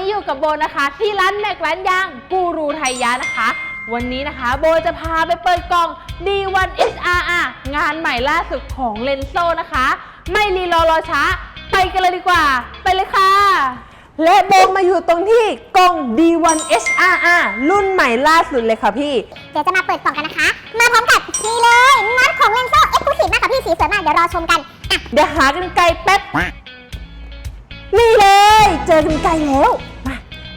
นี้อยู่กับโบนะคะ ที่ร้านแม็กร้านยางกูรูไทยยะนะคะ วันนี้นะคะ โบจะพาไปเปิดกล่อง D1 SRR งานใหม่ล่าสุดของเลนโซนะคะ ไม่รีรอรอช้า ไปกันเลยดีกว่า ไปเลยค่ะ และโบมาอยู่ตรงที่กล่อง D1 HRR รุ่นใหม่ล่าสุดเลยค่ะพี่ เดี๋ยวจะมาเปิดกล่องกันนะคะ มาพร้อมกับนี่เลยน็อตของเลนโซ่เอ็กซ์คลูซีฟมากค่ะพี่สีสวยมากเดี๋ยวรอชมกันอะเดี๋ยวหากันไกลแป๊บ นี่เลย เจอกันไกลแล้วมา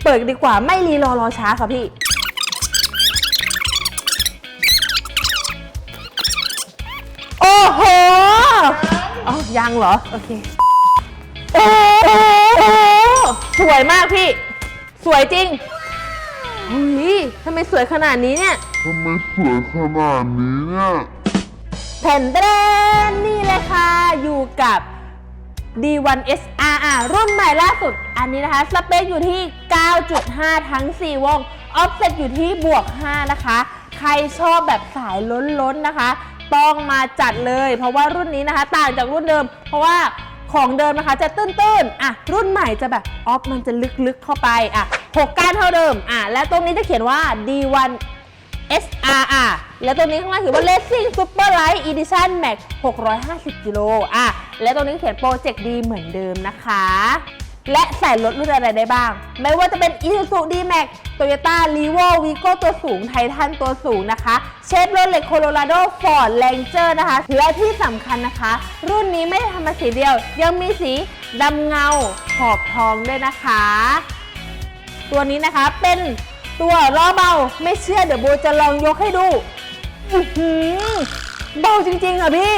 เปิดกันดีกว่าไม่รีรอรอช้าค่ะพี่ โอ้โหอ๋อยังเหรอ โอเคโอ้โหโอ้โหสวยมากพี่ สวยจริงหุยทำไมสวยขนาดนี้เนี่ย ทำไมสวยขนาดนี้เนี่ย แผ่นเดนนี่เลยค่ะ อยู่กับ D1 SRR รุ่นใหม่ล่าสุด อันนี้นะคะ สเปคอยู่ที่ 9.5 ทั้ง 4 วง ออฟเซ็ตอยู่ที่บวก 5 นะคะ ใครชอบแบบสายล้นๆนะคะ ต้องมาจัดเลย เพราะว่ารุ่นนี้นะคะ ต่างจากรุ่นเดิม เพราะว่าของเดิมนะคะจะตื้นๆ อะ รุ่นใหม่จะแบบออฟมันจะลึกๆเข้าไป อะ 6ก้านเท่าเดิม อะ และตรงนี้จะเขียนว่า D1 SRR และตัวนี้ข้างล่างถือว่า Racing Super Light Edition Max 650กิโลอะ และตัวนี้เขียนโปรเจกต์ดีเหมือนเดิมนะคะ และใส่รถรุ่นอะไรได้บ้าง ไม่ว่าจะเป็น Isuzu D-Max Toyota Revo Vigo ตัวสูง Titan ตัวสูงนะคะ Chevrolet Colorado Ford Ranger นะคะ และที่สำคัญนะคะ รุ่นนี้ไม่ได้ทำมาสีเดียว ยังมีสีดำเงา ขอบทองด้วยนะคะ ตัวนี้นะคะเป็นตัวล้อเบา ไม่เชื่อเดี๋ยวโบจะลองยกให้ดู อื้อหือเบาจริงๆค่ะพี่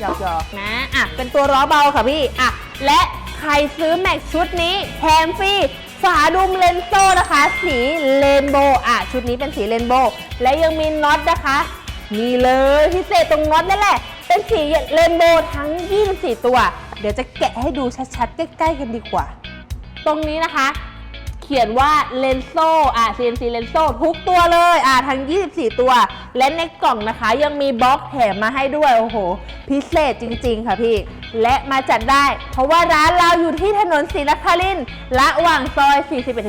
หยอกๆนะ อะ เป็นตัวล้อเบาค่ะพี่ อะ และใครซื้อแม็กชุดนี้แถมฟรีฝาดุมเลนโซ่นะคะ สีเรนโบว์อะ ชุดนี้เป็นสีเรนโบว์และยังมีน็อตนะคะนี่เลยพิเศษตรงน็อตนั่นแหละ เป็นสีเรนโบว์ทั้ง 24 ตัว เดี๋ยวจะแกะให้ดูชัดๆ ใกล้ๆกันดีกว่า ตรงนี้นะคะเขียนว่าเลนโซอะ CNC เลนโซทุกตัวเลยอะทั้ง 24 ตัว และในกล่องนะคะ ยังมีบล็อกแถมมาให้ด้วย โอ้โห พิเศษจริง ๆ ค่ะพี่ และมาจัดได้ เพราะว่าร้านเราอยู่ที่ถนนศรีนครินทร์ระหว่างซอย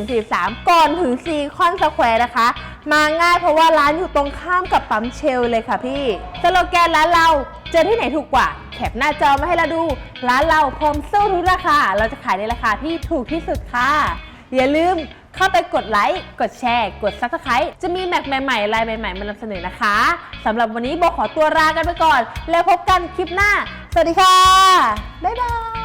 41-43 ก่อนถึงซีคอนสแควร์นะคะ มาง่ายเพราะว่าร้านอยู่ตรงข้ามกับปั๊มเชลเลยค่ะพี่สโลแกนร้านเราเจอที่ไหนถูกกว่าแคปหน้าจอมาให้เราดู ร้านเราพร้อมสู้ทุกราคา เราจะขายในราคาที่ถูกที่สุดค่ะ อย่าลืมเข้าไปกดไลค์ กดแชร์ กด Subscribe จะมีแม็กใหม่ๆลายใหม่ๆมานำเสนอนะคะสำหรับวันนี้โบขอตัวลากันไปก่อน แล้วพบกันคลิปหน้า สวัสดีค่ะ บ๊ายบาย